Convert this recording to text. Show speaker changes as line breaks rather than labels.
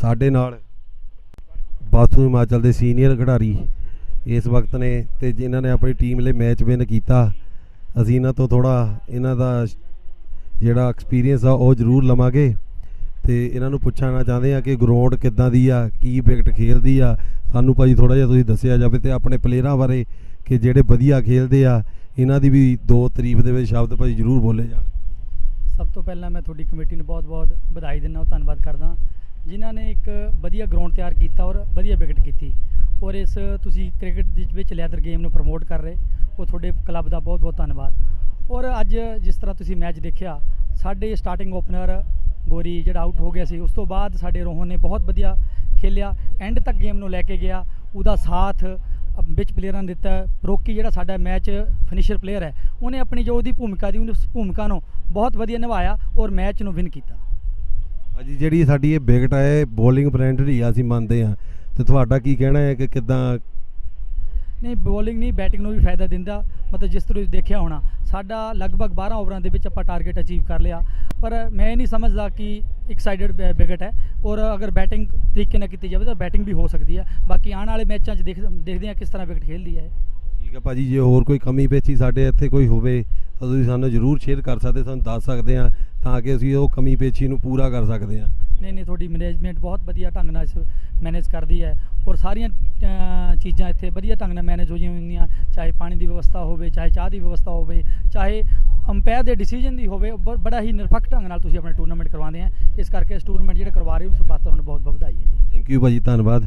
ਸਾਡੇ ਨਾਲ ਬਾਥੂ ਹਿਮਾਚਲ ਦੇ ਸੀਨੀਅਰ ਖਿਡਾਰੀ ਇਸ ਵਕਤ ਨੇ ਤੇ ਜਿਨ੍ਹਾਂ ਨੇ ਆਪਣੀ ਟੀਮ ਲਈ ਮੈਚ ਵਿਨ ਕੀਤਾ, ਅਸੀਂ ਇਹਨਾਂ ਤੋਂ ਥੋੜਾ ਇਹਨਾਂ ਦਾ ਜਿਹੜਾ ਐਕਸਪੀਰੀਅੰਸ ਆ ਉਹ ਜ਼ਰੂਰ ਲਵਾਂਗੇ ਤੇ ਇਹਨਾਂ ਨੂੰ ਪੁੱਛਣਾ ਚਾਹੁੰਦੇ ਆ ਕਿ ਗਰਾਊਂਡ ਕਿੱਦਾਂ ਦੀ ਆ, ਕੀ ਵਿਕਟ ਖੇਲਦੀ ਆ, ਸਾਨੂੰ ਭਾਜੀ ਥੋੜਾ ਜਿਹਾ ਤੁਸੀਂ ਦੱਸਿਆ ਜਾਵੇ ਤੇ ਆਪਣੇ ਪਲੇਅਰਾਂ ਬਾਰੇ ਕਿ ਜਿਹੜੇ ਵਧੀਆ ਖੇਲਦੇ ਆ, ਇਹਨਾਂ ਦੀ ਵੀ ਦੋ ਤਾਰੀਫ ਦੇ ਵਿੱਚ ਸ਼ਬਦ ਭਾਜੀ ਜ਼ਰੂਰ ਬੋਲੇ ਜਾਣ।
ਸਭ ਤੋਂ ਪਹਿਲਾਂ ਮੈਂ ਤੁਹਾਡੀ ਕਮੇਟੀ ਨੂੰ ਬਹੁਤ-ਬਹੁਤ ਵਧਾਈ ਦਿੰਦਾ ਹਾਂ ਧੰਨਵਾਦ ਕਰਦਾ। ਜਿਨ੍ਹਾਂ ਨੇ ਇੱਕ ਵਧੀਆ ਗਰਾਊਂਡ ਤਿਆਰ ਕੀਤਾ ਔਰ ਵਧੀਆ ਵਿਕਟ ਕੀਤੀ। ਔਰ ਇਸ ਤੁਸੀਂ ਕ੍ਰਿਕਟ ਦੇ ਵਿੱਚ ਲੈਦਰ ਗੇਮ ਨੂੰ ਪ੍ਰਮੋਟ ਕਰ ਰਹੇ। ਉਹ ਤੁਹਾਡੇ ਕਲੱਬ ਦਾ ਬਹੁਤ-ਬਹੁਤ ਧੰਨਵਾਦ। ਔਰ ਅੱਜ ਜਿਸ ਤਰ੍ਹਾਂ ਤੁਸੀਂ ਮੈਚ ਦੇਖਿਆ, ਸਾਡੇ ਸਟਾਰਟਿੰਗ ਓਪਨਰ ਗੋਰੀ ਜਿਹੜਾ ਆਊਟ ਹੋ ਗਿਆ ਸੀ, ਉਸ ਤੋਂ ਬਾਅਦ ਸਾਡੇ ਰੋਹਨ ਨੇ ਬਹੁਤ ਵਧੀਆ ਖੇਲਿਆ। ਐਂਡ ਤੱਕ ਗੇਮ ਨੂੰ ਲੈ ਕੇ ਗਿਆ। ਉਹਦਾ ਸਾਥ ਵਿੱਚ ਪਲੇਅਰਾਂ ਨੇ ਦਿੱਤਾ। ਰੋਕੀ ਜਿਹੜਾ ਸਾਡਾ ਮੈਚ ਫਿਨਿਸ਼ਰ ਪਲੇਅਰ ਹੈ, ਉਹਨੇ ਆਪਣੀ ਜੋ ਉਹਦੀ ਭੂਮਿਕਾ ਦੀ, ਉਹਨੇ ਉਸ ਭੂਮਿਕਾ ਨੂੰ ਬਹੁਤ ਵਧੀਆ ਨਿਭਾਇਆ ਔਰ ਮੈਚ ਨੂੰ ਵਿਨ ਕੀਤਾ।
ਭਾਜੀ ਜਿਹੜੀ ਸਾਡੀ ਇਹ ਵਿਕਟ ਹੈ ਬੋਲਿੰਗ ਬ੍ਰਾਂਡਡ ਹੀ ਆ ਅਸੀਂ ਮੰਨਦੇ ਆ। ਤੇ ਤੁਹਾਡਾ ਕੀ ਕਹਿਣਾ ਹੈ ਕਿ ਕਿੱਦਾਂ?
ਨਹੀਂ ਬੋਲਿੰਗ ਨਹੀਂ ਬੈਟਿੰਗ ਨੂੰ ਵੀ ਫਾਇਦਾ ਦਿੰਦਾ। ਮਤਲਬ ਜਿਸ ਤਰ੍ਹਾਂ ਦੇਖਿਆ ਹੋਣਾ ਸਾਡਾ ਲਗਭਗ 12 ਓਵਰਾਂ ਦੇ ਵਿੱਚ ਆਪਾਂ ਟਾਰਗੇਟ ਅਚੀਵ ਕਰ ਲਿਆ। ਪਰ ਮੈਂ ਇਹ ਨਹੀਂ ਸਮਝਦਾ ਕਿ ਇੱਕ ਸਾਈਡਡ ਵਿਕਟ ਹੈ। ਔਰ ਅਗਰ ਬੈਟਿੰਗ ਤਰੀਕੇ ਨਾਲ ਕੀਤੀ ਜਾਵੇ ਤਾਂ ਬੈਟਿੰਗ ਵੀ ਹੋ ਸਕਦੀ ਹੈ। ਬਾਕੀ ਆਉਣ ਵਾਲੇ ਮੈਚਾਂ 'ਚ ਦੇਖ ਦੇਖਦੇ ਹਾਂ ਕਿਸ ਤਰ੍ਹਾਂ ਵਿਕਟ ਖੇਲਦੀ ਹੈ।
ਠੀਕ ਹੈ ਭਾਜੀ ਜੇ ਹੋਰ ਕੋਈ ਕਮੀ ਪੇਚੀ ਸਾਡੇ ਇੱਥੇ ਕੋਈ ਹੋਵੇ ਤਾਂ ਤੁਸੀਂ ਸਾਨੂੰ ਜ਼ਰੂਰ ਸ਼ੇਅਰ ਕਰ ਸਕਦੇ ਸਾਨੂੰ ਦੱਸ ਸਕਦੇ ਆ ਤਾਂ ਕਿ ਅਸੀਂ ਉਹ ਕਮੀ ਪੇਚੀ ਨੂੰ ਪੂਰਾ ਕਰ ਸਕਦੇ ਆ
ਨਹੀਂ ਨਹੀਂ ਤੁਹਾਡੀ ਮੈਨੇਜਮੈਂਟ ਬਹੁਤ ਵਧੀਆ ਢੰਗ ਨਾਲ ਇਸ ਮੈਨੇਜ ਕਰਦੀ ਹੈ ਔਰ ਸਾਰੀਆਂ ਚੀਜ਼ਾਂ ਇੱਥੇ ਵਧੀਆ ਢੰਗ ਨਾਲ ਮੈਨੇਜ ਹੋਈਆਂ ਹੁੰਦੀਆਂ ਚਾਹੇ ਪਾਣੀ ਦੀ ਵਿਵਸਥਾ ਹੋਵੇ ਚਾਹੇ ਚਾਹ ਦੀ ਵਿਵਸਥਾ ਹੋਵੇ ਚਾਹੇ ਅੰਪਾਇਰ ਦੇ ਡਿਸੀਜਨ ਦੀ ਹੋਵੇ ਬੜਾ ਹੀ ਨਿਰਪੱਖ ਢੰਗ ਨਾਲ ਤੁਸੀਂ ਆਪਣਾ ਟੂਰਨਾਮੈਂਟ ਕਰਵਾਉਂਦੇ ਆ। ਇਸ ਕਰਕੇ ਇਸ ਟੂਰਨਾਮੈਂਟ ਜਿਹੜਾ ਕਰਵਾ ਰਹੇ ਹੋ ਉਸ ਬਾਤ ਤੁਹਾਨੂੰ ਬਹੁਤ ਬਹੁਤ ਵਧਾਈ ਹੈ ਜੀ।
ਥੈਂਕ ਯੂ ਭਾਜੀ ਧੰਨਵਾਦ।